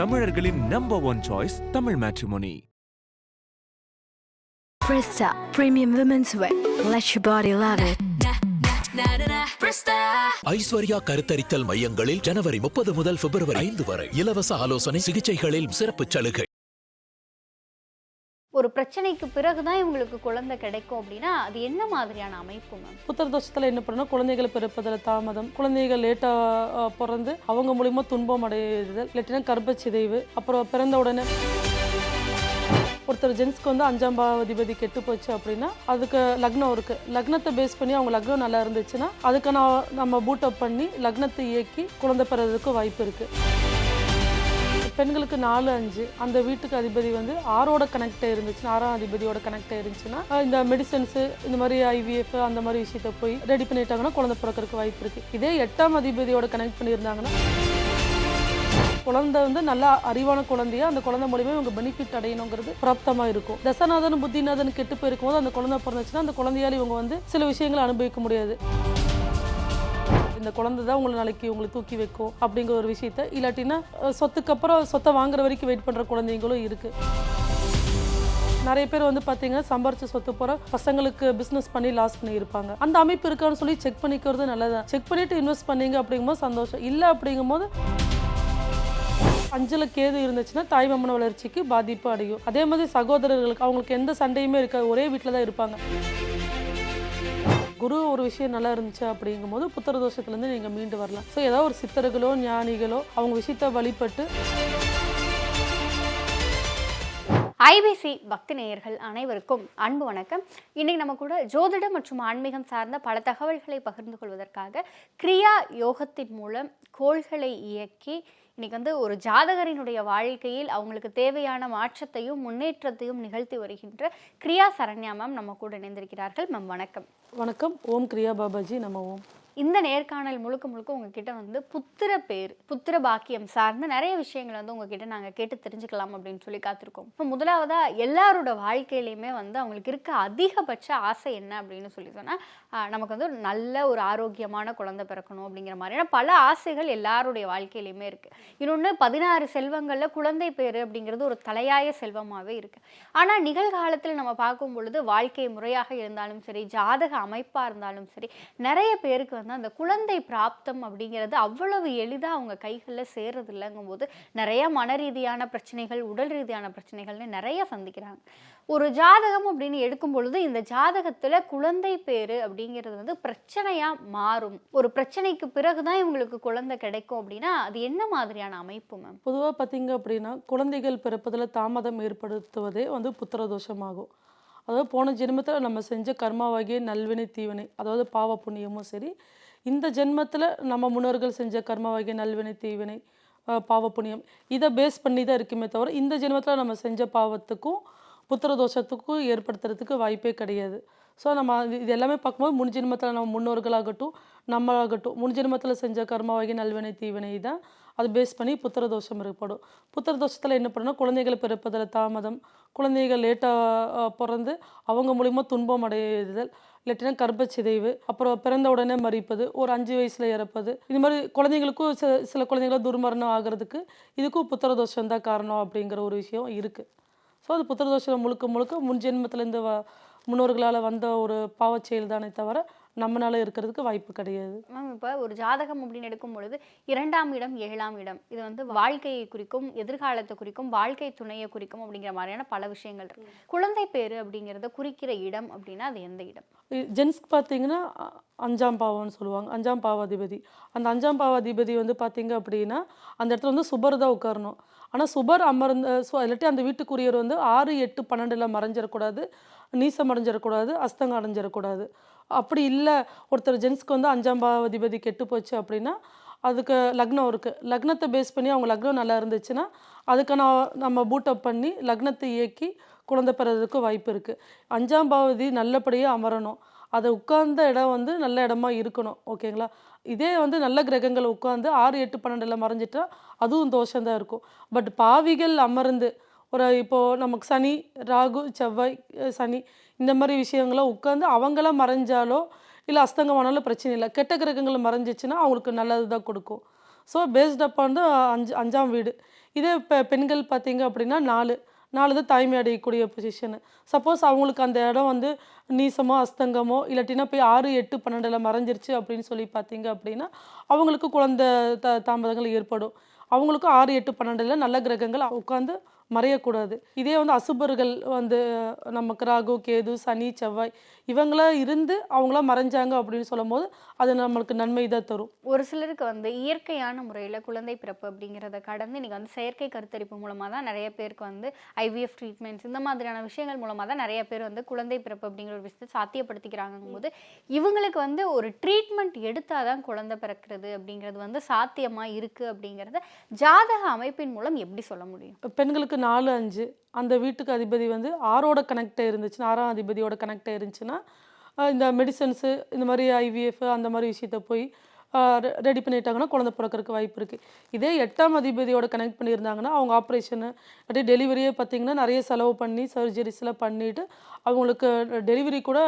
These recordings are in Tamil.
தமிழர்களின் number one choice Tamil matrimony Presta Premium Women's Wear. Let your body love it. Aishwarya கருத்தரித்தல் மையங்களில் ஜனவரி முப்பது முதல் பிப்ரவரி ஐந்து வரை இலவச ஆலோசனை சிகிச்சைகளில் சிறப்பு சலுகை ஒரு பிரச்சனைக்கு பிறகு தான் இவங்களுக்கு குழந்தை கிடைக்கும் அப்படின்னா அது என்ன மாதிரியான அமைப்பு மேம்? புத்திர தோஷத்தில் என்ன பண்ணணும்? குழந்தைகள் பிறப்பதில் தாமதம் குழந்தைகள் லேட்டாக பிறந்து அவங்க மூலியமா துன்பம் அடையுதல் இல்லாட்டினா கர்ப்பச்சிதைவு அப்புறம் பிறந்த உடனே ஒருத்தர் ஜென்ஸ்க்கு வந்து அஞ்சாம் பாவதிபதி கெட்டு போச்சு அப்படின்னா அதுக்கு லக்னம் இருக்கு. லக்னத்தை பேஸ் பண்ணி அவங்க லக்னம் நல்லா இருந்துச்சுன்னா அதுக்கு நான் நம்ம பூட்டப் பண்ணி லக்னத்தை இயக்கி குழந்தை பிறகுறதுக்கு வாய்ப்பு இருக்குது பெண்களுக்கு நாலு அஞ்சு. அந்த வீட்டுக்கு அதிபதி வந்து ஆறோட கனெக்ட் இருந்துச்சுன்னா ஆறாம் அதிபதியோட கனெக்ட் இருந்துச்சுன்னா இந்த மெடிசன்ஸு இந்த மாதிரி ஐவிஎஃப் அந்த மாதிரி விஷயத்த போய் ரெடி பண்ணிட்டாங்கன்னா குழந்தை பிறக்கறதுக்கு வாய்ப்பு இருக்கு. இதே எட்டாம் அதிபதியோட கனெக்ட் பண்ணியிருந்தாங்கன்னா குழந்தை வந்து நல்லா அறிவான குழந்தையா அந்த குழந்தை மூலியமா இவங்க பெனிஃபிட் அடையணுங்கிறது பிராப்தமா இருக்கும். தசநாதன் புத்திநாதன் கெட்டு போயிருக்கும் போது அந்த குழந்தை பிறந்துச்சுன்னா அந்த குழந்தையால இவங்க வந்து சில விஷயங்களை அனுபவிக்க முடியாது. இந்த குழந்தை தான் உங்களை நாளைக்கு உங்களை தூக்கி வைக்கும் அப்படிங்கிற ஒரு விஷயத்த இல்லாட்டினா சொத்துக்கு அப்புறம் சொத்தை வாங்குற வரைக்கும் வெயிட் பண்ணுற குழந்தைங்களும் இருக்குது நிறைய பேர் வந்து பார்த்தீங்கன்னா சம்பாரிச்சு சொத்து போகிற பசங்களுக்கு பிஸ்னஸ் பண்ணி லாஸ் பண்ணியிருப்பாங்க. அந்த அமைப்பு இருக்கான்னு சொல்லி செக் பண்ணிக்கிறது நல்லதான் செக் பண்ணிட்டு இன்வெஸ்ட் பண்ணீங்க அப்படிங்கும்போது சந்தோஷம். இல்லை அப்படிங்கும்போது அஞ்சல கேது இருந்துச்சுன்னா தாய் மம்மன வளர்ச்சிக்கு பாதிப்பு அடையும். அதே மாதிரி சகோதரர்களுக்கு அவங்களுக்கு எந்த சண்டையுமே இருக்காது. ஒரே வீட்டில் தான் இருப்பாங்க. குரு ஒரு விஷயம் நல்லா இருந்துச்சு அப்படிங்கும்போது புத்திர தோஷத்துலேருந்து நீங்கள் மீண்டு வரலாம். ஸோ ஏதாவது ஒரு சித்தர்களோ ஞானிகளோ அவங்க விஷயத்த வழிபட்டு ஐபிசி பக்தி நேயர்கள் அனைவருக்கும் அன்பு வணக்கம். இன்னைக்கு நம்ம கூட ஜோதிடம் மற்றும் ஆன்மீகம் சார்ந்த பல தகவல்களை பகிர்ந்து கொள்வதற்காக கிரியா யோகத்தின் மூலம் கோள்களை இயக்கி இன்னைக்கு வந்து ஒரு ஜாதகரினுடைய வாழ்க்கையில் அவங்களுக்கு தேவையான மாற்றத்தையும் முன்னேற்றத்தையும் நிகழ்த்தி வருகின்ற கிரியா சரண்யா மேம் நம்ம கூட இணைந்திருக்கிறார்கள். மேம் வணக்கம். வணக்கம். ஓம் கிரியா பாபாஜி. நம்ம ஓம். இந்த நேர்காணல் முழுக்க முழுக்க உங்ககிட்ட வந்து புத்திர பேர் புத்திர பாக்கியம் சார்ந்த நிறைய விஷயங்களை வந்து உங்ககிட்ட நாங்கள் கேட்டு தெரிஞ்சுக்கலாம் அப்படின்னு சொல்லி காத்திருக்கோம். இப்போ முதலாவதா எல்லாரோட வாழ்க்கையிலையுமே வந்து அவங்களுக்கு இருக்க அதிகபட்ச ஆசை என்ன அப்படின்னு சொல்லி சொன்னால் நமக்கு வந்து நல்ல ஒரு ஆரோக்கியமான குழந்தை பிறக்கணும் அப்படிங்கிற மாதிரியான பல ஆசைகள் எல்லாருடைய வாழ்க்கையிலையுமே இருக்குது இன்னொன்று பதினாறு செல்வங்களில் குழந்தை பேர் அப்படிங்கிறது ஒரு தலையாய செல்வமாகவே இருக்குது ஆனால் நிகழ்காலத்தில் நம்ம பார்க்கும் பொழுது வாழ்க்கை முறையாக இருந்தாலும் சரி ஜாதக அமைப்பாக இருந்தாலும் சரி நிறைய பேருக்கு வந்து அந்த குழந்தை பிராப்தம் அப்படிங்கிறது அவ்வளவு எளிதாக அவங்க கைகளில் சேர்றது இல்லைங்கும்போது நிறைய மன ரீதியான பிரச்சனைகள் உடல் ரீதியான பிரச்சனைகள்னு நிறைய சந்திக்கிறாங்க. ஒரு ஜாதகம் அப்படின்னு எடுக்கும் பொழுது இந்த ஜாதகத்தில் குழந்தை பேரு அப்படிங்கிறது வந்து பிரச்சனையாக மாறும். ஒரு பிரச்சனைக்கு பிறகுதான் இவங்களுக்கு குழந்தை கிடைக்கும் அப்படின்னா அது என்ன மாதிரியான அமைப்பு மேம்? பொதுவாக பார்த்தீங்க அப்படின்னா குழந்தைகள் பிறப்பதில் தாமதம் ஏற்படுத்துவதே வந்து புத்திர தோஷமாகும் அதாவது போன ஜென்மத்தில் நம்ம செஞ்ச கர்மாவாகிய நல்வினை தீவினை அதாவது பாவ புண்ணியமும் சரி இந்த ஜென்மத்தில் நம்ம முன்னோர்கள் செஞ்ச கர்மாவாகிய நல்வினை தீவினை அஹ், பாவ புண்ணியம் இதை பேஸ் பண்ணி தான் இருக்குமே தவிர இந்த ஜென்மத்தில் நம்ம செஞ்ச பாவத்துக்கும் புத்திர தோஷத்துக்கும் ஏற்படுத்துறதுக்கு வாய்ப்பே கிடையாது. ஸோ நம்ம இது எல்லாமே பார்க்கும்போது முன் ஜென்மத்தில் நம்ம முன்னோர்களாகட்டும் நம்மளாகட்டும் முன் ஜென்மத்தில் செஞ்ச கர்மாவாகி நல்வினை தீவினை தான் அது பேஸ் பண்ணி புத்திர தோஷம் ஏற்படும். புத்திர தோஷத்தில் என்ன பண்ணணும்? குழந்தைகள் பிறப்பதில் தாமதம். குழந்தைகள் லேட்டாக பிறந்து அவங்க மூலிமா துன்பம் அடையுதல் இல்லாட்டினா கர்ப்பச்சிதைவு அப்புறம் பிறந்த உடனே மறிப்பது ஒரு அஞ்சு வயசில் இறப்பது. இது மாதிரி குழந்தைங்களுக்கும் சில சில குழந்தைங்களும் துர்மரணம் ஆகிறதுக்கு இதுக்கும் புத்திர தோஷம் தான் காரணம் அப்படிங்கிற ஒரு விஷயம் இருக்குது ஸோ அது புத்திர தோஷம் முழுக்க முழுக்க முன் ஜென்மத்திலேருந்து வ முன்னோர்களால் வந்த ஒரு பாவச் செயல் தானே தவிர நம்மனால இருக்கிறதுக்கு வாய்ப்பு கிடையாது. மேம் இப்போ ஒரு ஜாதகம் அப்படின்னு எடுக்கும் பொழுது இரண்டாம் இடம் ஏழாம் இடம் இது வந்து வாழ்க்கையை குறிக்கும் எதிர்காலத்தை குறிக்கும் வாழ்க்கை துணையை குறிக்கும் அப்படிங்கிற மாதிரியான பல விஷயங்கள் இருக்கு. குழந்தை பேரு அப்படிங்கிறத குறிக்கிற இடம் அப்படின்னா அது எந்த இடம்? ஜென்ஸ்க்கு பார்த்தீங்கன்னா அஞ்சாம் பாவம்னு சொல்லுவாங்க அஞ்சாம் பாவாதிபதி. அந்த அஞ்சாம் பாவாதிபதி வந்து பார்த்தீங்க அப்படின்னா அந்த இடத்துல வந்து சுபர் தான் உட்காரணும். ஆனால் சுபர் அமர்ந்த இல்லாட்டி அந்த வீட்டுக்குரியவர் வந்து ஆறு எட்டு பன்னெண்டில் மறைஞ்சிடக்கூடாது நீசம் அடைஞ்சிடக்கூடாது அஸ்தங்கம் அடைஞ்சிடக்கூடாது. அப்படி இல்லை. ஒருத்தர் ஜென்ஸ்க்கு வந்து அஞ்சாம் பாவதிபதி கெட்டு போச்சு அப்படின்னா அதுக்கு லக்னம் இருக்குது லக்னத்தை பேஸ் பண்ணி அவங்க லக்னம் நல்லா இருந்துச்சுன்னா அதுக்கான நம்ம பூட்டப் பண்ணி லக்னத்தை இயக்கி குழந்தை பெறதுக்கு வாய்ப்பு இருக்குது அஞ்சாம் பாவதி நல்லபடியாக அமரணும். அதை உட்கார்ந்த இடம் வந்து நல்ல இடமா இருக்கணும். ஓகேங்களா? இதே வந்து நல்ல கிரகங்கள் உட்காந்து ஆறு எட்டு பன்னெண்டில் மறைஞ்சிட்டா அதுவும் தோஷந்தான் இருக்கும். பட் பாவிகள் அமர்ந்து ஒரு இப்போது நமக்கு சனி ராகு செவ்வாய் சனி இந்த மாதிரி விஷயங்கள்லாம் உட்காந்து அவங்களாம் மறைஞ்சாலோ இல்லை அஸ்தங்கமானாலும் பிரச்சனை இல்லை. கெட்ட கிரகங்கள் மறைஞ்சிச்சுன்னா அவங்களுக்கு நல்லது தான் கொடுக்கும். ஸோ பேஸ்ட் அப் வந்து அஞ்சு அஞ்சாம் வீடு. இதே இப்போ பெண்கள் பார்த்தீங்க அப்படின்னா நாலு. நாலு தான் தாய்மை அடையக்கூடிய பொசிஷனு சப்போஸ் அவங்களுக்கு அந்த இடம் வந்து நீசமோ அஸ்தங்கமோ இல்லாட்டினா போய் ஆறு எட்டு பன்னெண்டில் மறைஞ்சிருச்சு அப்படின்னு சொல்லி பார்த்தீங்க அப்படின்னா அவங்களுக்கு குழந்தை த தாமதங்கள் ஏற்படும். அவங்களுக்கும் ஆறு எட்டு பன்னெண்டில் நல்ல கிரகங்கள் உட்காந்து மறையக்கூடாது. இதே வந்து அசுபர்கள் வந்து நமக்கு ராகு கேது சனி செவ்வாய் இவங்களா இருந்து அவங்களா மறைஞ்சாங்க அப்படின்னு சொல்லும்போது அது நம்மளுக்கு நன்மை தான் தரும். ஒரு சிலருக்கு வந்து இயற்கையான முறையில் குழந்தை பிறப்பு அப்படிங்கிறத கடந்து இன்னைக்கு வந்து செயற்கை கருத்தரிப்பு மூலமாக தான் நிறைய பேருக்கு வந்து ஐவிஎஃப் ட்ரீட்மெண்ட்ஸ் இந்த மாதிரியான விஷயங்கள் மூலமாக தான் நிறைய பேர் வந்து குழந்தை பிறப்பு அப்படிங்கிற ஒரு விஷயத்தை சாத்தியப்படுத்திக்கிறாங்கும் போது இவங்களுக்கு வந்து ஒரு ட்ரீட்மெண்ட் எடுத்தால் தான் குழந்தை பிறக்கிறது அப்படிங்கிறது வந்து சாத்தியமாக இருக்குது அப்படிங்கிறத ஜாதக அமைப்பின் மூலம் எப்படி சொல்ல முடியும்? பெண்களுக்கு நாலு அஞ்சு அந்த வீட்டுக்கு அதிபதி வந்து ஆறோட கனெக்ட் இருந்துச்சுன்னா ஆறாம் அதிபதியோட கனெக்ட் இருந்துச்சுன்னா இந்த மெடிசன்ஸு இந்த மாதிரி ஐவிஎஃப் அந்த மாதிரி விஷயத்த போய் ரெடி பண்ணிட்டாங்கன்னா குழந்தை பிறக்கிறதுக்கு வாய்ப்பு இருக்குது இதே எட்டாம் அதிபதியோட கனெக்ட் பண்ணியிருந்தாங்கன்னா அவங்க ஆப்ரேஷனு அப்படியே டெலிவரியே பார்த்திங்கன்னா நிறைய செலவு பண்ணி சர்ஜரிஸ்லாம் பண்ணிவிட்டு அவங்களுக்கு டெலிவரி கூட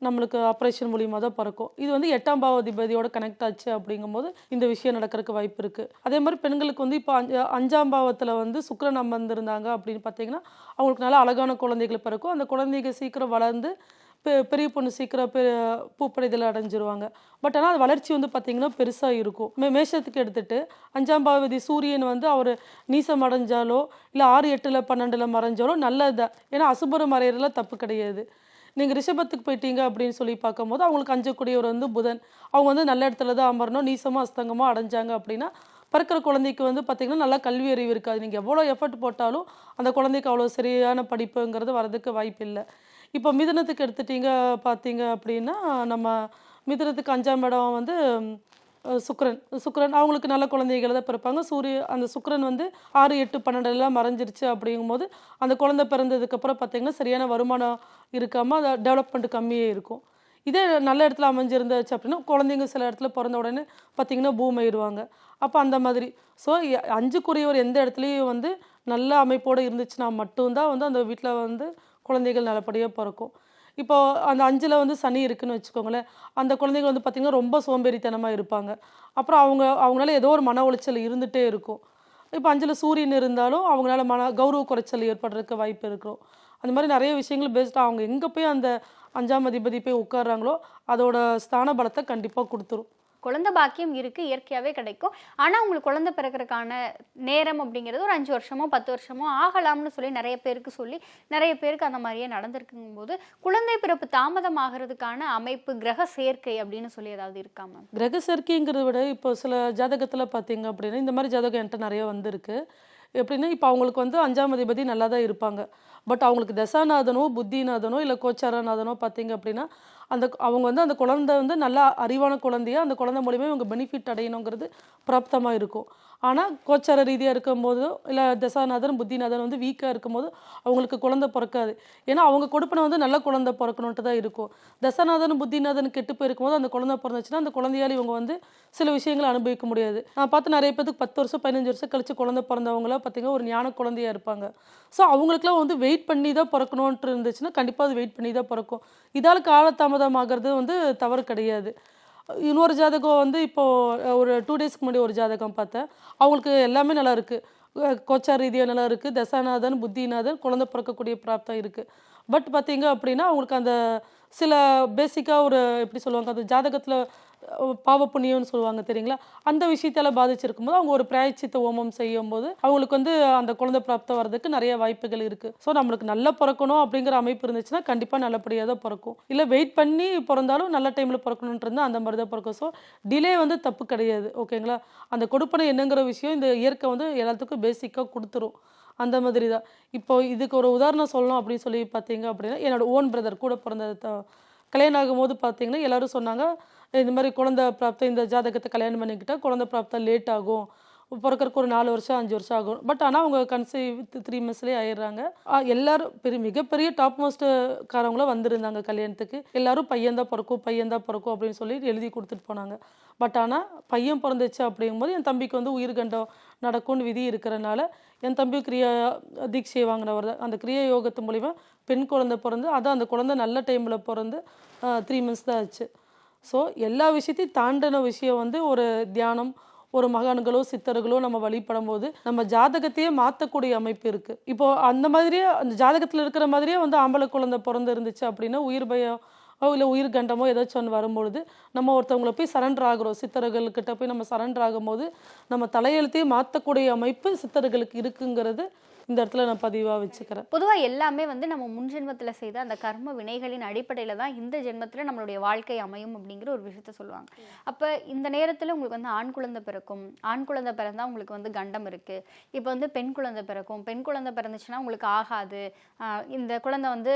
நம்மளுக்கு ஆப்ரேஷன் மூலியமாக தான் பிறக்கும். இது வந்து எட்டாம் பாவாதிபதியோட கனெக்ட் ஆச்சு அப்படிங்கும்போது இந்த விஷயம் நடக்கிறதுக்கு வாய்ப்பு இருக்குது அதே மாதிரி பெண்களுக்கு வந்து இப்போ அஞ்சு அஞ்சாம் பாவத்தில் வந்து சுக்கரன் அமர்ந்திருந்தாங்க அப்படின்னு பார்த்தீங்கன்னா அவங்களுக்கு நல்ல அழகான குழந்தைகள் பிறக்கும். அந்த குழந்தைங்க சீக்கிரம் வளர்ந்து பெ- பெரிய பொண்ணு சீக்கிரம் பெ பூப்படைதல் அடைஞ்சிருவாங்க. பட் ஆனால் அது வளர்ச்சி வந்து பார்த்திங்கன்னா பெருசாக இருக்கும். மே மேஷத்துக்கு எடுத்துகிட்டு அஞ்சாம் பாவதி சூரியன் வந்து அவர் நீசம் அடைஞ்சாலோ இல்லை ஆறு எட்டில் பன்னெண்டில் மறைஞ்சாலோ நல்லது தான் ஏன்னா அசுபரம் மறையிறதுல தப்பு கிடையாது. நீங்கள் ரிஷபத்துக்கு போயிட்டீங்க அப்படின்னு சொல்லி பார்க்கும்போது அவங்களுக்கு அஞ்சக்கூடியவர் வந்து புதன். அவங்க வந்து நல்ல இடத்துல தான் அமரணும் நீசமாக அஸ்தங்கமாக அடைஞ்சாங்க அப்படின்னா பிறக்கிற குழந்தைக்கு வந்து பார்த்திங்கன்னா நல்லா கல்வி அறிவு இருக்காது. நீங்கள் எவ்வளோ எஃபர்ட் போட்டாலும் அந்த குழந்தைக்கு அவ்வளோ சரியான படிப்புங்கிறது வரதுக்கு வாய்ப்பு இல்லை. இப்போ மிதனத்துக்கு எடுத்துட்டீங்க பார்த்தீங்க அப்படின்னா நம்ம மிதனத்துக்கு அஞ்சாம் இடம் வந்து சுக்கரன். சுக்கரன் அவங்களுக்கு நல்ல குழந்தைகளை தான் பிறப்பாங்க. சூரிய அந்த சுக்கரன் வந்து ஆறு எட்டு பன்னெண்டு எல்லாம் மறைஞ்சிருச்சு அப்படிங்கும்போது அந்த குழந்தை பிறந்ததுக்கப்புறம் பார்த்தீங்கன்னா சரியான வருமானம் இருக்காமல் அது டெவலப்மெண்ட் கம்மியே இருக்கும். இதே நல்ல இடத்துல அமைஞ்சிருந்துச்சு அப்படின்னா குழந்தைங்க சில இடத்துல பிறந்த உடனே பார்த்தீங்கன்னா பூமாயிருவாங்க அப்போ அந்த மாதிரி. ஸோ அஞ்சுக்குரியவர் எந்த இடத்துலையும் வந்து நல்ல அமைப்போடு இருந்துச்சுன்னா மட்டும்தான் வந்து அந்த வீட்டில் வந்து குழந்தைகள் நல்லபடியாக பிறக்கும். இப்போ அந்த அஞ்சில் வந்து சனி இருக்குன்னு வச்சுக்கோங்களேன் அந்த குழந்தைங்க வந்து பார்த்திங்கன்னா ரொம்ப சோம்பேறித்தனமாக இருப்பாங்க. அப்புறம் அவங்க அவங்களால ஏதோ ஒரு மன உளைச்சல் இருந்துகிட்டே இருக்கும். இப்போ அஞ்சில் சூரியன் இருந்தாலும் அவங்களால மன கௌரவ குறைச்சல் ஏற்படுறதுக்கு வாய்ப்பு இருக்கிறோம். அந்த மாதிரி நிறைய விஷயங்கள் பேஸ்டாக அவங்க எங்கே போய் அந்த அஞ்சாம் அதிபதி போய் உட்கார்றாங்களோ அதோட ஸ்தான பலத்தை கண்டிப்பாக கொடுத்துரும். குழந்தை பாக்கியம் இருக்குது இயற்கையாகவே கிடைக்கும். ஆனால் உங்களுக்கு குழந்தை பிறக்கிறதுக்கான நேரம் அப்படிங்கிறது ஒரு அஞ்சு வருஷமோ பத்து வருஷமோ ஆகலாம்னு சொல்லி நிறைய பேருக்கு சொல்லி நிறைய பேருக்கு அந்த மாதிரியே நடந்திருக்குங்கும் போது குழந்தை பிறப்பு தாமதம் ஆகிறதுக்கான அமைப்பு கிரக சேர்க்கை அப்படின்னு சொல்லி ஏதாவது இருக்கா மேம்? கிரக சேர்க்கைங்கிறத விட இப்போ சில ஜாதகத்தில் பார்த்தீங்க அப்படின்னா இந்த மாதிரி ஜாதகம் என்கிட்ட நிறைய வந்திருக்கு. எப்படின்னா இப்போ அவங்களுக்கு வந்து அஞ்சாம் அதிபதி நல்லா தான் இருப்பாங்க. பட் அவங்களுக்கு தசாநாதனோ புத்திநாதனோ இல்லை கோச்சாரநாதனோ பார்த்தீங்க அப்படின்னா அந்த அவங்க வந்து அந்த குழந்தை வந்து நல்லா அறிவான குழந்தையா அந்த குழந்தை மூலியமாக இவங்க பெனிஃபிட் அடையணுங்கிறது பிராப்தமாக இருக்கும். ஆனால் கோச்சார ரீதியாக இருக்கும்போது இல்லை தசாநாதன் புத்திநாதன் வந்து வீக்காக இருக்கும்போது அவங்களுக்கு குழந்தை பிறக்காது. ஏன்னா அவங்க கொடுப்பனை வந்து நல்ல குழந்தை பிறக்கணுன்ட்டு தான் இருக்கும். தசாநாதன் புத்திநாதன் கெட்டு போயிருக்கும்போது அந்த குழந்தை பிறந்துச்சுன்னா அந்த குழந்தையால் இவங்க வந்து சில விஷயங்களை அனுபவிக்க முடியாது. நான் பார்த்து நிறைய பேருக்கு பத்து வருஷம் பதினஞ்சு வருஷம் கழித்து குழந்தை பிறந்தவங்களாம் பார்த்தீங்கன்னா ஒரு ஞான குழந்தையாக இருப்பாங்க. ஸோ அவங்களுக்குலாம் வந்து வெயிட் பண்ணி தான் பிறக்கணுன்ட்டு இருந்துச்சுன்னா கண்டிப்பாக அது வெயிட் பண்ணி தான் பிறக்கும். இதால் காலதாமதமாகிறது வந்து தவறு கிடையாது. இன்னொரு ஜாதகம் வந்து இப்போது ஒரு டூ டேஸ்க்கு முன்னாடி ஒரு ஜாதகம் பார்த்தேன். அவங்களுக்கு எல்லாமே நல்லா இருக்குது கோச்சார் ரீதியாக நல்லா இருக்குது தசாநாதன் புத்திநாதன் குழந்தை பிறக்கக்கூடிய பிராப்தம் இருக்குது பட் பார்த்தீங்க அப்படின்னா அவங்களுக்கு அந்த சில பேசிக்காக ஒரு எப்படி சொல்லுவாங்க அந்த ஜாதகத்தில் பாவ புண்ணியம்னு சொல்லுவாங்க தெரியுங்களா? அந்த விஷயத்தால பாதிச்சிருக்கும் போது அவங்க ஒரு பிராய்ச்சித்த ஓமம் செய்யும் போது அவங்களுக்கு வந்து அந்த குழந்தை பிராப்தம் வர்றதுக்கு நிறைய வாய்ப்புகள் இருக்குது ஸோ நம்மளுக்கு நல்லா பிறக்கணும் அப்படிங்கிற அமைப்பு இருந்துச்சுன்னா கண்டிப்பாக நல்லபடியாக தான் பிறக்கும். இல்லை வெயிட் பண்ணி பிறந்தாலும் நல்ல டைமில் பிறக்கணுன்ட்டு இருந்தால் அந்த மாதிரி தான் பிறக்கும். ஸோ டிலே வந்து தப்பு கிடையாது ஓகேங்களா அந்த கொடுப்பனை என்னங்கிற விஷயம் இந்த இயற்கை வந்து எல்லாத்துக்கும் பேசிக்காக கொடுத்துரும். அந்த மாதிரி தான். இப்போ இதுக்கு ஒரு உதாரணம் சொல்லணும் அப்படின்னு சொல்லி பார்த்தீங்க அப்படின்னா என்னோட ஓன் பிரதர் கூட பிறந்த கல்யாணம் ஆகும்போது பார்த்தீங்கன்னா எல்லாரும் சொன்னாங்க இந்த மாதிரி குழந்தை பிராப்தம் இந்த ஜாதகத்தை கல்யாணம் பண்ணிக்கிட்டா குழந்தை பிராப்தம் லேட் ஆகும். பிறக்கறக்கு ஒரு நாலு வருஷம் அஞ்சு வருஷம் ஆகும். பட் ஆனால் அவங்க கன்சீவ் த்ரீ மந்த்ஸ்லேயே ஆயிடுறாங்க. எல்லாரும் பெரிய மிகப்பெரிய டாப் மோஸ்ட்காரவங்களும் வந்திருந்தாங்க கல்யாணத்துக்கு. எல்லாரும் பையன் தான் பிறக்கும் பையன் தான் பிறக்கும் அப்படின்னு சொல்லி எழுதி கொடுத்துட்டு போனாங்க. பட் ஆனால் பையன் பிறந்துச்சு அப்படிங்கும்போது என் தம்பிக்கு வந்து உயிர்கண்டம் நடக்கும்னு விதி இருக்கிறனால என் தம்பி கிரியா தீட்சை வாங்கினவர் தான். அந்த கிரியா யோகத்து மூலிமா பெண் குழந்தை பிறந்து அதான் அந்த குழந்தை நல்ல டைமில் பிறந்து த்ரீ மந்த்ஸ் தான் ஆச்சு. ஸோ எல்லா விஷயத்தையும் தாண்டின விஷயம் வந்து ஒரு தியானம் ஒரு மகான்களோ சித்தர்களோ நம்ம வழிபடும் போது நம்ம ஜாதகத்தையே மாற்றக்கூடிய அமைப்பு இருக்குது இப்போது அந்த மாதிரியே அந்த ஜாதகத்தில் இருக்கிற மாதிரியே வந்து ஆம்பளை குழந்தை பிறந்து இருந்துச்சு அப்படின்னா உயிர் பயம் இல்லை உயிர் கண்டமோ ஏதாச்சும் ஒன்று வரும்பொழுது நம்ம ஒருத்தவங்களை போய் சரண்டர் ஆகிறோம். சித்தர்கள்கிட்ட போய் நம்ம சரண்டர் ஆகும்போது நம்ம தலையெழுத்தையே மாற்றக்கூடிய அமைப்பு சித்தர்களுக்கு இருக்குங்கிறது இந்த இடத்துல நான் பதிவாக வச்சுக்கிறேன். பொதுவாக எல்லாமே வந்து நம்ம முன் ஜென்மத்தில் செய்த அந்த கர்ம வினைகளின் அடிப்படையில் தான் இந்த ஜென்மத்தில் நம்மளுடைய வாழ்க்கை அமையும் அப்படிங்கிற ஒரு விஷயத்த சொல்லுவாங்க. அப்போ இந்த நேரத்தில் உங்களுக்கு வந்து ஆண் குழந்தை பிறக்கும். ஆண் குழந்தை பிறந்தால் உங்களுக்கு வந்து கண்டம் இருக்குது இப்போ வந்து பெண் குழந்தை பிறக்கும். பெண் குழந்தை பிறந்துச்சுன்னா உங்களுக்கு ஆகாது. இந்த குழந்தை வந்து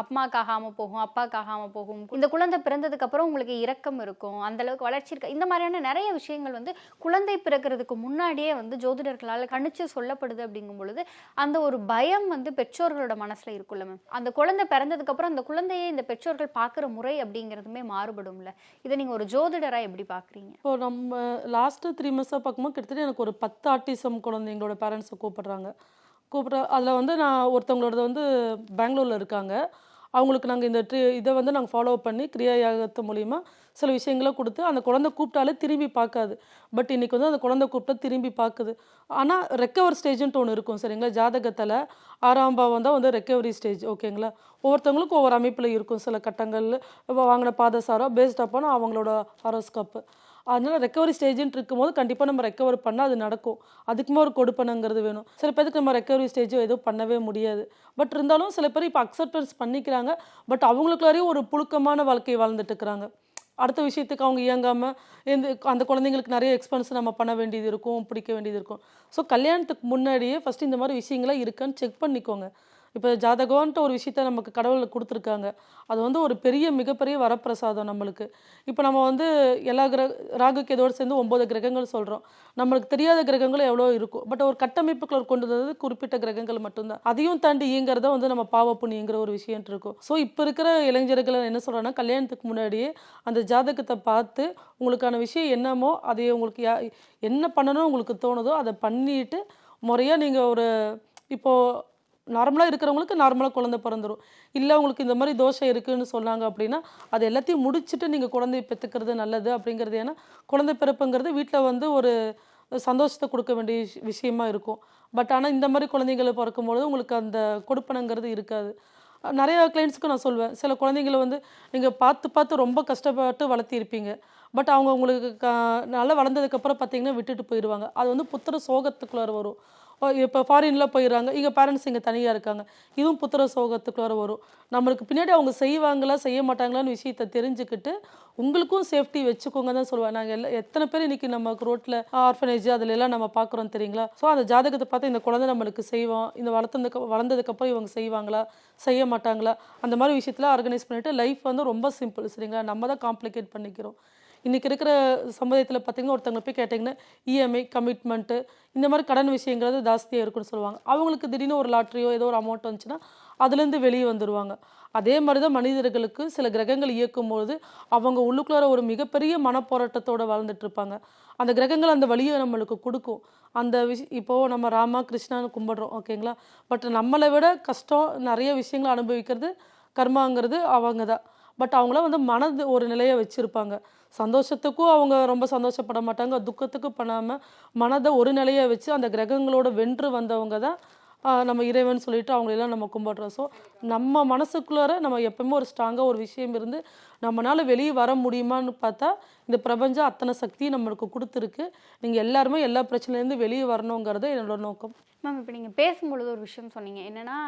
அம்மாக்கு ஆகாமல் போகும் அப்பாவுக்கு ஆகாமல் போகும். இந்த குழந்தை பிறந்ததுக்கப்புறம் உங்களுக்கு இரக்கம் இருக்கும். அந்தளவுக்கு வளர்ச்சி இருக்க. இந்த மாதிரியான நிறைய விஷயங்கள் வந்து குழந்தை பிறக்கிறதுக்கு முன்னாடியே வந்து ஜோதிடர்களால் கணிச்சு சொல்லப்படுது அப்படிங்கும் பொழுது அந்த ஒரு பயம் வந்து பெற்றோர்களோட மனசுல இருக்குல்ல மேம் அந்த குழந்தை பிறந்ததுக்கப்புறம் அந்த குழந்தையை இந்த பெற்றோர்கள் பார்க்குற முறை அப்படிங்கிறதுமே மாறுபடும்ல. இதை நீங்கள் ஒரு ஜோதிடராக எப்படி பார்க்குறீங்க இப்போ நம்ம லாஸ்ட்டு த்ரீ மந்த்ஸாக பார்க்கும்போது கிட்டத்தட்ட எனக்கு ஒரு பத்து ஆர்டிசம் குழந்தைங்களோட பேரண்ட்ஸை கூப்பிடுறாங்க. கூப்பிட்ற அதில் வந்து நான் ஒருத்தவங்களோட வந்து பெங்களூரில் இருக்காங்க. அவங்களுக்கு நாங்கள் இந்த ட்ரீ இதை வந்து நாங்கள் ஃபாலோ பண்ணி கிரியா யாகத்து மூலிமா சில விஷயங்களை கொடுத்து அந்த குழந்தை கூப்பிட்டாலே திரும்பி பார்க்காது. பட் இன்னைக்கு வந்து அந்த குழந்தை கூப்பிட்டா திரும்பி பார்க்குது. ஆனால் ரெக்கவர் ஸ்டேஜ்ன்ட்டு ஒன்று இருக்கும் சரிங்களா ஜாதகத்தில் ஆறாம் பாவம் தான் வந்து ரெக்கவரி ஸ்டேஜ் ஓகேங்களா ஒவ்வொருத்தவங்களுக்கும் ஒவ்வொரு அமைப்பில் இருக்கும். சில கட்டங்கள் இப்போ வாங்கின பாதசாரம் பேஸ்ட் அப்பான அவங்களோட ஹாரோஸ்கோப்பு அதனால் ரெக்கவரி ஸ்டேஜ்னு இருக்கும்போது கண்டிப்பாக நம்ம ரெக்கவர் பண்ணால் அது நடக்கும். அதுக்குமே ஒரு கொடுப்பனங்கிறது வேணும். சில பேருக்கு நம்ம ரெக்கவரி ஸ்டேஜோ எதுவும் பண்ணவே முடியாது. பட் இருந்தாலும் சில பேர் இப்போ அக்செப்டன்ஸ் பண்ணிக்கிறாங்க. பட் அவங்களுக்குள்ளாரையும் ஒரு புழுக்கமான வாழ்க்கையை வாழ்ந்துட்டு இருக்கிறாங்க. அடுத்த விஷயத்துக்கு அவங்க இயங்காமல் இந்த அந்த குழந்தைங்களுக்கு நிறைய எக்ஸ்பென்ஸ் நம்ம பண்ண வேண்டியது இருக்கும் பிடிக்க வேண்டியது இருக்கும். ஸோ கல்யாணத்துக்கு முன்னாடியே ஃபஸ்ட்டு இந்த மாதிரி விஷயங்கள்லாம் இருக்கான்னு செக் பண்ணிக்கோங்க. இப்போ ஜாதகம்ன்ட்டு ஒரு விஷயத்த நமக்கு கடவுள் கொடுத்துருக்காங்க. அது வந்து ஒரு பெரிய மிகப்பெரிய வரப்பிரசாதம் நம்மளுக்கு. இப்போ நம்ம வந்து எல்லா கிரக ராகு கேதோடு சேர்ந்து ஒம்பது கிரகங்கள் சொல்கிறோம் நம்மளுக்கு தெரியாத கிரகங்கள் எவ்வளோ இருக்கும். பட் ஒரு கட்டமைப்புக்குள்ள கொண்டு வந்தது குறிப்பிட்ட கிரகங்கள் மட்டும்தான். அதையும் தாண்டி இயங்குறத வந்து நம்ம பாவ புண்ணியங்கிற ஒரு விஷயம் இருக்கும். ஸோ இப்போ இருக்கிற இளைஞர்கள் என்ன சொல்கிறேன்னா கல்யாணத்துக்கு முன்னாடியே அந்த ஜாதகத்தை பார்த்து உங்களுக்கான விஷயம் என்னமோ அதை உங்களுக்கு யா என்ன பண்ணணும் உங்களுக்கு தோணுதோ அதை பண்ணிட்டு முறையாக நீங்கள் ஒரு இப்போது நார்மலாக இருக்கிறவங்களுக்கு நார்மலாக குழந்தை பிறந்துடும் இல்லை உங்களுக்கு இந்த மாதிரி தோஷம் இருக்குன்னு சொன்னாங்க அப்படின்னா அது எல்லாத்தையும் முடிச்சுட்டு நீங்கள் குழந்தை பெற்றுக்கிறது நல்லது அப்படிங்கிறது. ஏன்னா குழந்தை பிறப்புங்கிறது வீட்டில் வந்து ஒரு சந்தோஷத்தை கொடுக்க வேண்டிய விஷயமா இருக்கும். பட் ஆனால் இந்த மாதிரி குழந்தைங்களை பிறக்கும்பொழுது உங்களுக்கு அந்த கொடுப்பனங்கிறது இருக்காது. நிறைய கிளைண்ட்ஸ்க்கு நான் சொல்வேன். சில குழந்தைங்களை வந்து நீங்கள் பார்த்து பார்த்து ரொம்ப கஷ்டப்பட்டு வளர்த்திருப்பீங்க. பட் அவங்க உங்களுக்கு க நல்லா வளர்ந்ததுக்கப்புறம் பார்த்தீங்கன்னா விட்டுட்டு போயிடுவாங்க. அது வந்து புத்திர சோகத்துக்குள்ளார வரும். இப்போ ஃபாரினில் போயிடுறாங்க இங்கே பேரண்ட்ஸ் இங்கே தனியாக இருக்காங்க. இதுவும் புத்திர சோகத்துக்குள்ளார வரும். நம்மளுக்கு பின்னாடி அவங்க செய்வாங்களா செய்ய மாட்டாங்களான்னு விஷயத்தை தெரிஞ்சுக்கிட்டு உங்களுக்கும் சேஃப்டி வச்சுக்கோங்க தான் சொல்லுவேன். நாங்கள் எல்லாம் எத்தனை பேர் இன்றைக்கி நம்ம ரோட்டில் ஆர்ஃபனேஜ் அதில் எல்லாம் நம்ம பார்க்குறோம் தெரியுங்களா? ஸோ அந்த ஜாதகத்தை பார்த்து இந்த குழந்தை நம்மளுக்கு செய்வோம் இந்த வளர்த்ததுக்கு வளர்ந்ததுக்கப்புறம் இவங்க செய்வாங்களா செய்ய மாட்டாங்களா? அந்த மாதிரி விஷயத்தில் ஆர்கனைஸ் பண்ணிவிட்டு லைஃப் வந்து ரொம்ப சிம்பிள் சரிங்களா? நம்ம தான் காம்ப்ளிகேட் பண்ணிக்கிறோம். இன்றைக்கி இருக்கிற சமுதாயத்தில் பார்த்திங்கன்னா ஒருத்தவங்களை போய் கேட்டிங்கன்னா இஎம்ஐ கமிட்மெண்ட்டு இந்த மாதிரி கடன் விஷயங்கிறது ஜாஸ்தியாக இருக்குன்னு சொல்லுவாங்க. அவங்களுக்கு திடீர்னு ஒரு லாட்ரியோ ஏதோ ஒரு அமௌண்ட் வந்துச்சுன்னா அதுலேருந்து வெளியே வந்துடுவாங்க அதே மாதிரி தான் மனிதர்களுக்கு சில கிரகங்கள் இயக்கும்போது அவங்க உள்ளுக்குள்ளார ஒரு மிகப்பெரிய மனப்போராட்டத்தோடு வாழ்ந்துட்டு இருப்பாங்க. அந்த கிரகங்கள் அந்த வழியை நம்மளுக்கு கொடுக்கும். அந்த விஷ் இப்போது நம்ம ராமா கிருஷ்ணான்னு கும்பிடுறோம் ஓகேங்களா? பட் நம்மளை விட கஷ்டம் நிறைய விஷயங்களை அனுபவிக்கிறது கர்மாங்கிறது அவங்க தான் பட் அவங்கள வந்து மனது ஒரு நிலையை வச்சுருப்பாங்க. சந்தோஷத்துக்கும் அவங்க ரொம்ப சந்தோஷப்பட மாட்டாங்க. துக்கத்துக்கும் பண்ணாமல் மனதை ஒரு நிலையை வச்சு அந்த கிரகங்களோட வென்று வந்தவங்க தான் நம்ம இறைவன் சொல்லிட்டு அவங்களெல்லாம் நம்ம கும்பிடுறோம். ஸோ நம்ம மனசுக்குள்ளார நம்ம எப்பவுமே ஒரு ஸ்ட்ராங்காக ஒரு விஷயம் இருந்து நம்மளால வெளியே வர முடியுமான்னு பார்த்தா இந்த பிரபஞ்சம் அத்தனை சக்தியும் நம்மளுக்கு கொடுத்துருக்கு. நீங்கள் எல்லாருமே எல்லா பிரச்சனையிலேருந்து வெளியே வரணுங்கிறது என்னோட நோக்கம். மேம் இப்போ நீங்கள் பேசும்பொழுது ஒரு விஷயம் சொன்னீங்க. என்னென்னா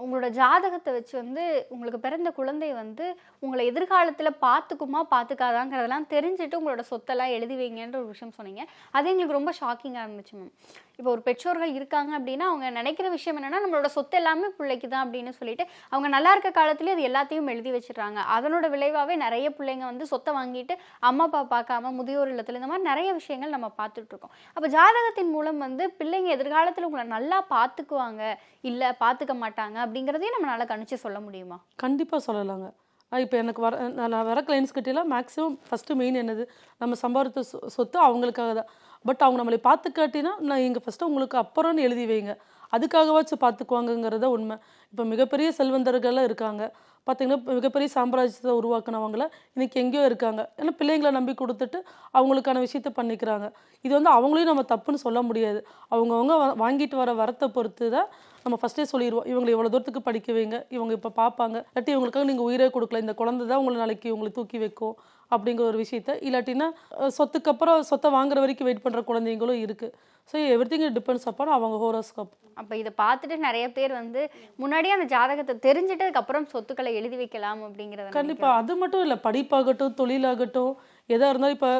உங்களோட ஜாதகத்தை வச்சு வந்து உங்களுக்கு பிறந்த குழந்தை வந்து உங்களை எதிர்காலத்தில் பார்த்துக்குமா பார்த்துக்காதாங்கிறதெல்லாம் தெரிஞ்சுட்டு உங்களோட சொத்தெல்லாம் எழுதி வைங்கன்ற ஒரு விஷயம் சொன்னீங்க. அது எங்களுக்கு ரொம்ப ஷாக்கிங்காக இருந்துச்சு மேம் இப்போ ஒரு பெற்றோர்கள் இருக்காங்க அப்படின்னா அவங்க நினைக்கிற விஷயம் என்னென்னா நம்மளோட சொத்து எல்லாமே பிள்ளைக்கு தான் அப்படின்னு சொல்லிட்டு அவங்க நல்லா இருக்க காலத்துலேயே அது எல்லாத்தையும் எழுதி வச்சிடுறாங்க. அதனோட விளைவாகவே நிறைய பிள்ளைங்க வந்து சொத்தை வாங்கிட்டு அம்மா அப்பா பார்க்காம முதியோர் இல்லத்தில் இந்த மாதிரி நிறைய விஷயங்கள் நம்ம பார்த்துட்ருக்கோம் அப்போ ஜாதகத்தின் மூலம் வந்து பிள்ளைங்க எதிர்காலத்தில் உங்களை நல்லா பார்த்துக்குவாங்க? இல்லை பார்த்துக்க மாட்டாங்க? அப்படிங்கிறதையும் நம்மளால கணிச்சு சொல்ல முடியுமா? கண்டிப்பாக சொல்லலாங்க. இப்போ எனக்கு வர நான் வர கிளைண்ட்ஸ் கிட்டலாம் மேக்ஸிமம் ஃபஸ்ட்டு மெயின் என்னது? நம்ம சம்பாதித்த சொ சொத்து அவங்களுக்காக தான். பட் அவங்க நம்மளை பார்த்து காட்டினா நான் இங்கே ஃபஸ்ட்டு உங்களுக்கு அப்புறம்னு எழுதி வைங்க. அதுக்காகவாச்சும் பார்த்துக்குவாங்கங்கிறத உண்மை. இப்போ மிகப்பெரிய செல்வந்தர்கள்லாம் இருக்காங்க. பார்த்திங்கன்னா மிகப்பெரிய சாம்ராஜ்யத்தை உருவாக்குனவங்கள இன்றைக்கி எங்கேயோ இருக்காங்க. ஏன்னா பிள்ளைங்களை நம்பி கொடுத்துட்டு அவங்களுக்கான விஷயத்த பண்ணிக்கிறாங்க. இது வந்து அவங்களையும் நம்ம தப்புன்னு சொல்ல முடியாது. அவங்கவுங்க வாங்கிட்டு வர வரத்தை பொறுத்து தான் நம்ம ஃபஸ்ட்டே சொல்லிடுவோம் இவங்களை இவ்வளோ தூரத்துக்கு படிக்க வைங்க இவங்க இப்போ பார்ப்பாங்க இல்லாட்டி இவங்களுக்காக நீங்கள் உயிரே கொடுக்கல இந்த குழந்தை தான் உங்களை நாளைக்கு உங்களை தூக்கி வைக்கும் அப்படிங்கிற ஒரு விஷயத்த. இல்லாட்டினா அஹ், சொத்துக்கு அப்புறம் சொத்தை வாங்குற வரைக்கும் வெயிட் பண்ணுற குழந்தைங்களும் இருக்குது so everything depends upon அவங்க ஹோரோஸ்கோப் அப்போ இதை பார்த்துட்டு நிறைய பேர் வந்து முன்னாடியே அந்த ஜாதகத்தை தெரிஞ்சுட்டதுக்கு அப்புறம் சொத்துக்களை எழுதி வைக்கலாம் அப்படிங்கிறத கண்டிப்பா. அது மட்டும் இல்லை படிப்பாகட்டும் தொழிலாகட்டும் எதாக இருந்தாலும் இப்போ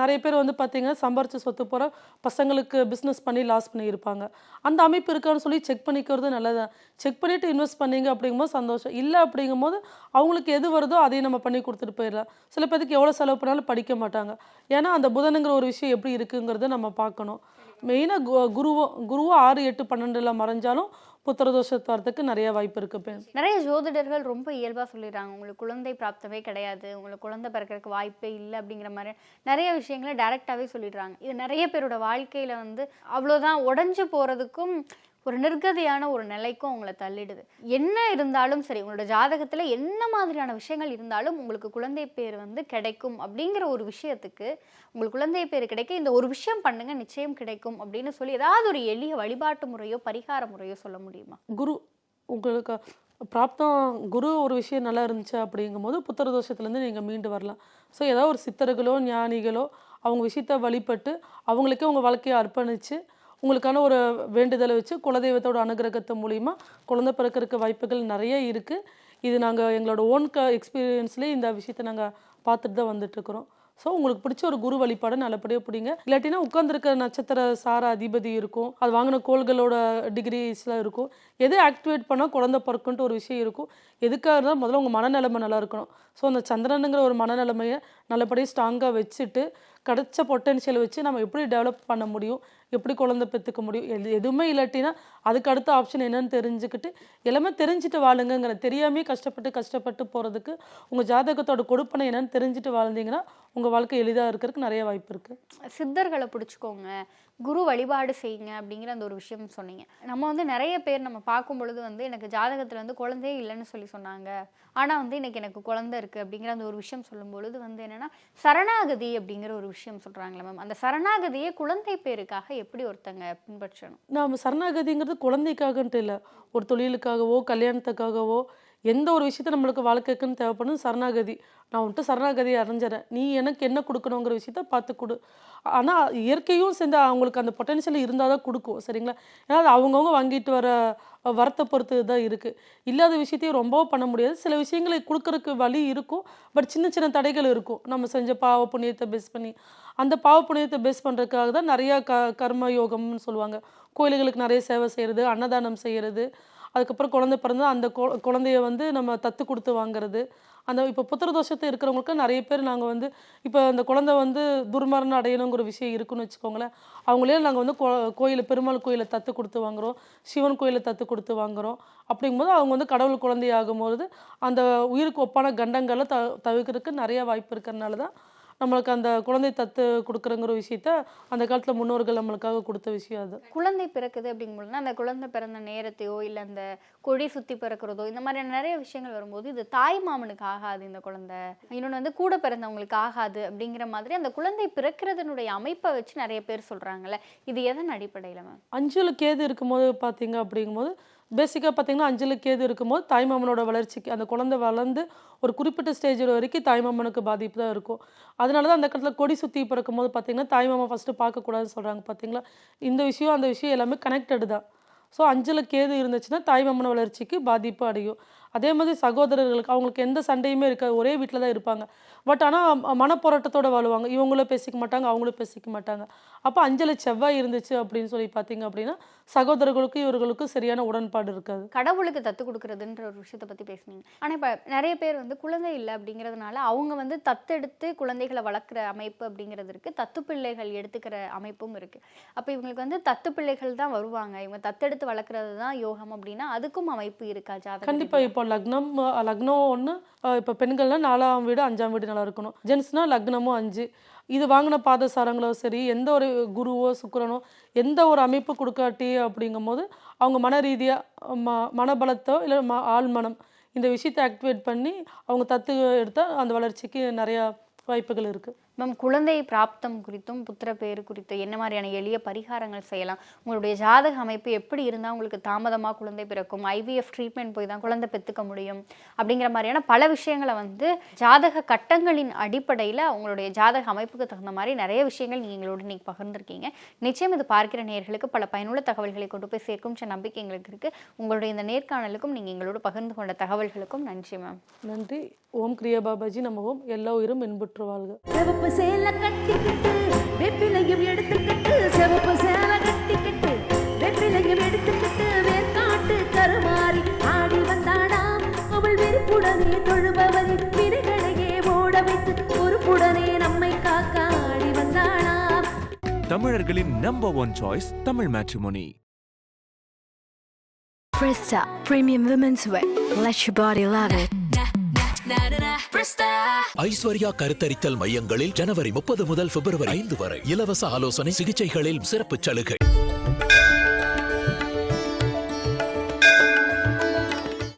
நிறைய பேர் வந்து பார்த்திங்கன்னா சம்பாரிச்ச சொத்து போகிற பசங்களுக்கு பிஸ்னஸ் பண்ணி லாஸ் பண்ணியிருப்பாங்க. அந்த அமைப்பு இருக்கான்னு சொல்லி செக் பண்ணிக்கிறது நல்லது செக் பண்ணிவிட்டு இன்வெஸ்ட் பண்ணீங்க அப்படிங்கும்போது சந்தோஷம். இல்லை அப்படிங்கும்போது அவங்களுக்கு எது வருதோ அதையும் நம்ம பண்ணி கொடுத்துட்டு போயிடலாம். சில பேருக்கு எவ்வளோ செலவு பண்ணாலும் படிக்க மாட்டாங்க. ஏன்னா அந்த புதனுங்கிற ஒரு விஷயம் எப்படி இருக்குங்கிறத நம்ம பார்க்கணும். மெயினாக கு குருவோ ஆறு எட்டு பன்னெண்டில் மறைஞ்சாலும் புத்திரதோஷத்து வரதுக்கு நிறைய வாய்ப்பு இருக்கு நிறைய ஜோதிடர்கள் ரொம்ப இயல்பா சொல்லிடுறாங்க. உங்களுக்கு குழந்தை பிராப்தமே கிடையாது. உங்களுக்கு குழந்தை பிறக்கிறதுக்கு வாய்ப்பே இல்லை அப்படிங்கிற மாதிரி நிறைய விஷயங்களை டைரக்டாவே சொல்லிடுறாங்க. இது நிறைய பேரோட வாழ்க்கையில வந்து அவ்வளோதான் உடஞ்சு போறதுக்கும் ஒரு நிர்கதியான ஒரு நிலைக்கும் உங்களை தள்ளிடுது. என்ன இருந்தாலும் சரி உங்களோட ஜாதகத்தில் என்ன மாதிரியான விஷயங்கள் இருந்தாலும் உங்களுக்கு குழந்தை பேர் வந்து கிடைக்கும் அப்படிங்கிற ஒரு விஷயத்துக்கு உங்களுக்கு குழந்தை பேர் கிடைக்க இந்த ஒரு விஷயம் பண்ணுங்க நிச்சயம் கிடைக்கும் அப்படின்னு சொல்லி ஏதாவது ஒரு எளிய வழிபாட்டு முறையோ பரிகார முறையோ சொல்ல முடியுமா? குரு உங்களுக்கு பிராப்தம் குரு ஒரு விஷயம் நல்லா இருந்துச்சு அப்படிங்கும்போது புத்திர தோஷத்துலேருந்து நீங்கள் மீண்டு வரலாம். ஸோ ஏதாவது ஒரு சித்தர்களோ ஞானிகளோ அவங்க விஷயத்த வழிபட்டு அவங்களுக்கே உங்கள் வாழ்க்கையை அர்ப்பணித்து உங்களுக்கான ஒரு வேண்டுதலை வச்சு குலதெய்வத்தோட அனுகிரகத்து மூலிமா குழந்தை பிறக்கறதுக்கு வாய்ப்புகள் நிறைய இருக்குது இது நாங்கள் எங்களோட ஓன் க எக்ஸ்பீரியன்ஸ்லேயே இந்த விஷயத்தை நாங்கள் பார்த்துட்டு தான் வந்துட்டுருக்குறோம் ஸோ உங்களுக்கு பிடிச்ச ஒரு குரு வழிபாடு நல்லபடியாக பிடிங்க. இல்லாட்டினா உட்காந்துருக்க நட்சத்திர சார அதிபதி இருக்கும். அது வாங்கின கோள்களோட டிகிரிஸ்லாம் இருக்கும். எது ஆக்டிவேட் பண்ணால் குழந்தை பிறக்குன்ட்டு ஒரு விஷயம் இருக்கும். எதுக்காக இருந்தாலும் முதல்ல உங்கள் மனநிலைமை நல்லா இருக்கணும். ஸோ அந்த சந்திரனுங்கிற ஒரு மனநிலைமையை நல்லபடியாக ஸ்ட்ராங்காக வச்சுட்டு கிடைச்ச பொட்டென்ஷியல் வச்சு நம்ம எப்படி டெவலப் பண்ண முடியும்? எப்படி குழந்தை பெற்றுக்க முடியும்? எது எதுவுமே இல்லாட்டினா அதுக்கு அடுத்த ஆப்ஷன் என்னன்னு தெரிஞ்சுக்கிட்டு எல்லாமே தெரிஞ்சுட்டு வாழுங்கிற தெரியாமே கஷ்டப்பட்டு கஷ்டப்பட்டு போகிறதுக்கு உங்கள் ஜாதகத்தோட கொடுப்பனை என்னன்னு தெரிஞ்சுட்டு வாழ்ந்தீங்கன்னா உங்கள் வாழ்க்கை எளிதாக இருக்கிறதுக்கு நிறைய வாய்ப்பு இருக்குது சித்தர்களை பிடிச்சிக்கோங்க. குரு வழிபாடு செய்யுங்க அப்படிங்கிற அந்த ஒரு விஷயம் சொன்னீங்க. நம்ம வந்து நிறைய பேர் நம்ம பார்க்கும் பொழுது வந்து எனக்கு ஜாதகத்தில் வந்து குழந்தையே இல்லைன்னு சொல்லி சொன்னாங்க. ஆனால் வந்து எனக்கு எனக்கு குழந்தை இருக்குது அப்படிங்கிற அந்த ஒரு விஷயம் சொல்லும் பொழுது வந்து என்னென்னா சரணாகதி அப்படிங்கிற ஒரு விஷயம் சொல்கிறாங்களே மேம் அந்த சரணாகதியை குழந்தை பேருக்காக எப்படி ஒருத்தங்க பின்பற்றணும் நாம் சரணாகதிங்கிறது குழந்தைக்காகன்ட்டு இல்லை. ஒரு தொழிலுக்காகவோ கல்யாணத்துக்காகவோ எந்த ஒரு விஷயத்த நம்மளுக்கு வாழ்க்கைக்குன்னு தேவைப்படும் சரணாகதி. நான் உன்ட்டு சரணாகதி அடைஞ்சிடறேன் நீ எனக்கு என்ன கொடுக்கணுங்கிற விஷயத்த பார்த்து கொடு. ஆனால் இயற்கையும் சேர்ந்து அவங்களுக்கு அந்த பொட்டன்ஷியல் இருந்தால் தான் கொடுக்கும். சரிங்களா? ஏன்னா அது அவங்கவுங்க வாங்கிட்டு வர வரத்தை பொறுத்து தான் இருக்குது இல்லாத விஷயத்தையும் ரொம்பவும் பண்ண முடியாது. சில விஷயங்களை கொடுக்கறதுக்கு வழி இருக்கும். பட் சின்ன சின்ன தடைகள் இருக்கும். நம்ம செஞ்ச பாவ புண்ணியத்தை பேஸ் பண்ணி அந்த பாவ புண்ணியத்தை பேஸ் பண்ணுறதுக்காக தான் நிறையா க கர்ம யோகம்னு சொல்லுவாங்க. கோயில்களுக்கு நிறைய சேவை செய்கிறது அன்னதானம் செய்கிறது அதுக்கப்புறம் குழந்தை பிறந்தால் அந்த கொ- குழந்தைய வந்து நம்ம தத்து கொடுத்து வாங்குறது அந்த இப்போ புத்திர தோஷத்தை இருக்கிறவங்களுக்கு நிறைய பேர் நாங்கள் வந்து இப்போ அந்த குழந்தை வந்து துர்மரணம் அடையணுங்கிற விஷயம் இருக்குன்னு வச்சுக்கோங்களேன். அவங்களே நாங்கள் வந்து கோ- பெருமாள் கோயிலை தத்து கொடுத்து வாங்குறோம். சிவன் கோயிலை தத்து கொடுத்து வாங்குறோம். அப்படிங்கும்போது அவங்க வந்து கடவுள் குழந்தை ஆகும்போது அந்த உயிருக்கு ஒப்பான கண்டங்களை த தவிர்க்கிறதுக்கு நிறைய வாய்ப்பு இருக்கிறனால தான் நம்மளுக்கு அந்த குழந்தை தத்து கொடுக்குறங்கிற விஷயத்த அந்த காலத்தில் முன்னோர்கள் நம்மளுக்காக கொடுத்த விஷயம் அது. குழந்தை பிறக்குது அப்படிங்கும்போது அந்த குழந்தை பிறந்த நேரத்தையோ இல்லை அந்த கொடி சுற்றி பிறக்கிறதோ இந்த மாதிரியான நிறைய விஷயங்கள் வரும்போது இது தாய் மாமனுக்கு ஆகாது இந்த குழந்தை. இன்னொன்று வந்து கூட பிறந்தவங்களுக்கு ஆகாது அப்படிங்கிற மாதிரி அந்த குழந்தை பிறக்கிறதுனுடைய அமைப்பை வச்சு நிறைய பேர் சொல்கிறாங்கல்ல இது எதன் அடிப்படையில் மேம் அஞ்சுல கேது இருக்கும்போது பார்த்தீங்க அப்படிங்கும்போது பேசிக்காக பார்த்தீங்கன்னா அஞ்சலுக்கு கேது இருக்கும்போது தாய்மாமனோட வளர்ச்சிக்கு அந்த குழந்தை வளர்ந்து ஒரு குறிப்பிட்ட ஸ்டேஜ் வரைக்கும் தாய்மாமனுக்கு பாதிப்பு தான் இருக்கும். அதனால தான் அந்த இடத்துல கொடி சுற்றி பிறக்கும் போது பார்த்திங்கன்னா தாய்மாமா ஃபஸ்ட்டு பார்க்கக்கூடாதுன்னு சொல்கிறாங்க பார்த்தீங்களா? இந்த விஷயம் அந்த விஷயம் எல்லாமே கனெக்டடு தான். ஸோ அஞ்சலுக்கு கேது இருந்துச்சுன்னா தாய்மாமன வளர்ச்சிக்கு பாதிப்பு அடையும். அதே மாதிரி சகோதரர்களுக்கு அவங்களுக்கு எந்த சண்டையுமே இருக்காது. ஒரே வீட்டில் தான் இருப்பாங்க. பட் ஆனால் மனப்போராட்டத்தோட வாழுவாங்க. இவங்களும் பேசிக்க மாட்டாங்க அவங்களும் பேசிக்க மாட்டாங்க. அப்போ அஞ்சல செவ்வாய் இருந்துச்சு அப்படின்னு சொல்லி பார்த்தீங்க அப்படின்னா சகோதரர்களுக்கும் இவர்களுக்கும் சரியான உடன்பாடு இருக்காது. கடவுளுக்கு தத்து கொடுக்கறதுன்ற ஒரு விஷயத்தை பற்றி பேசுனீங்க. ஆனால் இப்போ நிறைய பேர் வந்து குழந்தை இல்லை அப்படிங்கிறதுனால அவங்க வந்து தத்தெடுத்து குழந்தைகளை வளர்க்குற அமைப்பு அப்படிங்கிறது இருக்குது தத்து பிள்ளைகள் எடுத்துக்கிற அமைப்பும் இருக்குது அப்போ இவங்களுக்கு வந்து தத்து பிள்ளைகள் தான் வருவாங்க. இவங்க தத்தெடுத்து வளர்க்குறது தான் யோகம் அப்படின்னா அதுக்கும் அமைப்பு இருக்கா ஜாதகம் கண்டிப்பாக இப்போ இப்போ லக்னம் லக்னம் ஒன்று இப்போ பெண்கள்னா நாலாம் வீடு அஞ்சாம் வீடு நல்லா இருக்கணும். ஜென்ஸ்னால் லக்னமும் அஞ்சு. இது வாங்கின பாதசாரங்களோ சரி எந்த ஒரு குருவோ சுக்கரனோ எந்த ஒரு அமைப்பு கொடுக்காட்டி அப்படிங்கும்போது அவங்க மன ரீதியாக ம மனபலத்தோ இல்லை ம ஆழ்மனம் இந்த விஷயத்தை ஆக்டிவேட் பண்ணி அவங்க தத்து எடுத்தால் அந்த வளர்ச்சிக்கு நிறையா வாய்ப்புகள் இருக்குது மேம் குழந்தை பிராப்தம் குறித்தும் புத்திர பேர் குறித்து என்ன மாதிரியான எளிய பரிகாரங்கள் செய்யலாம்? உங்களுடைய ஜாதக அமைப்பு எப்படி இருந்தால் உங்களுக்கு தாமதமாக குழந்தை பிறக்கும்? ஐவிஎஃப் ட்ரீட்மெண்ட் போய் தான் குழந்தை பெற்றுக்க முடியும்? அப்படிங்கிற மாதிரியான பல விஷயங்களை வந்து ஜாதக கட்டங்களின் அடிப்படையில் உங்களுடைய ஜாதக அமைப்புக்கு தகுந்த மாதிரி நிறைய விஷயங்கள் நீங்கள் எங்களோட இன்னைக்கு பகிர்ந்துருக்கீங்க. நிச்சயம் இது பார்க்கிற நேர்களுக்கு பல பயனுள்ள தகவல்களை கொண்டு போய் சேர்க்கும் சில நம்பிக்கை எங்களுக்கு இருக்குது உங்களுடைய இந்த நேர்காணலுக்கும் நீங்கள் எங்களோட பகிர்ந்து கொண்ட தகவல்களுக்கும் நன்றி மேம். நன்றி. ஓம் கிரியா பாபாஜி. நம்ம ஓம் எல்லா உயிரும் இன்புற்று வாழ்க. சிவப்பு சேலை கட்டிக்கிட்டு வெப்பிலையும் எடுத்துக்கிட்டு சிவப்பு சேலை கட்டிக்கிட்டு வெப்பிலையும் எடுத்துக்கிட்டு வேர்க்காட்டு கருமாறி ஆடி வந்தாடாம் அவள் வெறுப்புடனே தொழுபவரின் வினைகளையே ஓட வைத்து பொறுப்புடனே நம்மை காக்க ஆடி வந்தாடாம் தமிழர்களின் number one choice Tamil matrimony Presta Premium Women's Wear. Let your body love it. Aishwarya கருத்தரித்தல் மையங்களில் ஜனவரி முப்பது முதல் பிப்ரவரி ஐந்து வரை இலவச ஆலோசனை சிகிச்சைகளில் சிறப்பு சலுகை.